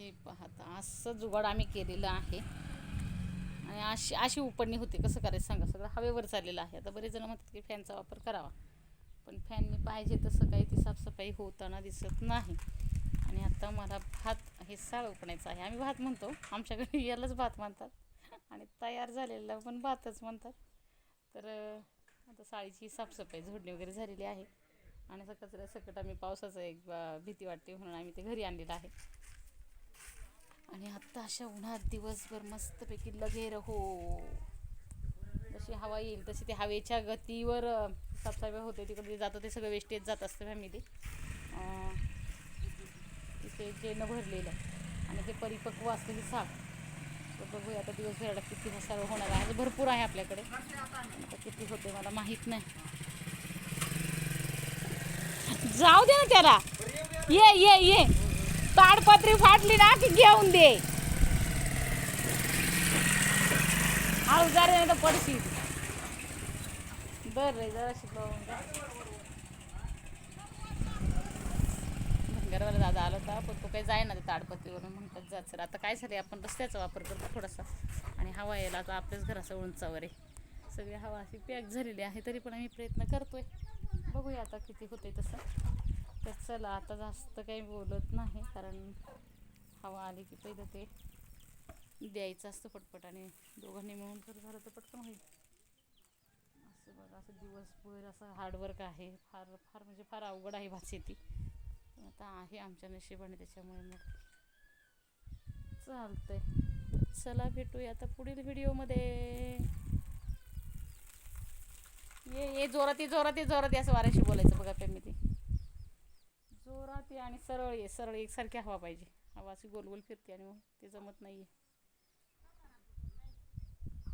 हे पाहता. असं जुगाड आम्ही केलेलं आहे. आणि अशी अशी उपडणी होते. कसं करायचं सांगा? सगळं हवेवर चाललेलं आहे. आता बरेच जण म्हणतात की फॅनचा वापर करावा. पण फॅननी पाहिजे तसं काही ती साफसफाई होताना दिसत नाही. आणि आता मला भात हे साळ उपणायचं आहे. आम्ही भात म्हणतो. आमच्याकडे यालाच भात म्हणतात. आणि तयार झालेला पण भातच म्हणतात. तर आता साळीची साफसफाई झोडणी वगैरे झालेली आहे. आणि असं कचऱ्या सकट आम्ही पावसाचं एक भीती वाटते म्हणून आम्ही ते घरी आणलेलं आहे. आणि आत्ता अशा उन्हात दिवसभर मस्तपैकी लगेर हो जशी हवा येईल तशी ते हवेच्या गतीवर अं, साफसफाई होते. तिकडे जातं ते सगळं वेस्टेज जात असतं फॅमिली तिथे जे न भरलेलं. आणि ते परिपक्व असलेली साग तर बघूया आता दिवसभराला किती मसाला होणार आहे. भरपूर आहे आपल्याकडे. आता किती होते मला माहीत नाही. जाऊ दे ना त्याला. ये ये ये. ताडपत्री फाटली ना की घेऊन दे. हळू नाही तर पडशील. बर रे जरा शिकवून घरवाला दादा आला होता पण तो काही जाय ना ते ताडपत्रीवरून म्हणतात जात सर आता काय झालं आपण रस्त्याचा वापर करतो थोडासा. आणि हवा यायला आता आपल्याच घराचा उंचावर आहे. सगळी हवा अशी पॅक झालेली आहे तरी पण आम्ही प्रयत्न करतोय. बघूया आता किती होते तसं. तर चला आता जास्त काही बोलत नाही कारण हवा आली की पहिलं ते द्यायचं असतं पटपट आणि दोघांनी मिळून जर झालं तर पटकन होईल. असं बघा असं दिवसभर असं हार्डवर्क आहे. फार फार म्हणजे फार अवघड आहे भात शेती आता आहे आमच्या नशिबाने त्याच्यामुळे मग चालतंय. चला भेटूया आता पुढील व्हिडिओमध्ये. ये ये जोरात ये जोरात ये जोरात असं वाऱ्याशी बोलायचं बघा मी ते. आणि सरळ ये सरळ एकसारखी हवा पाहिजे. हवा अशी गोल गोल फिरते आणि मग ते जमत नाही आहे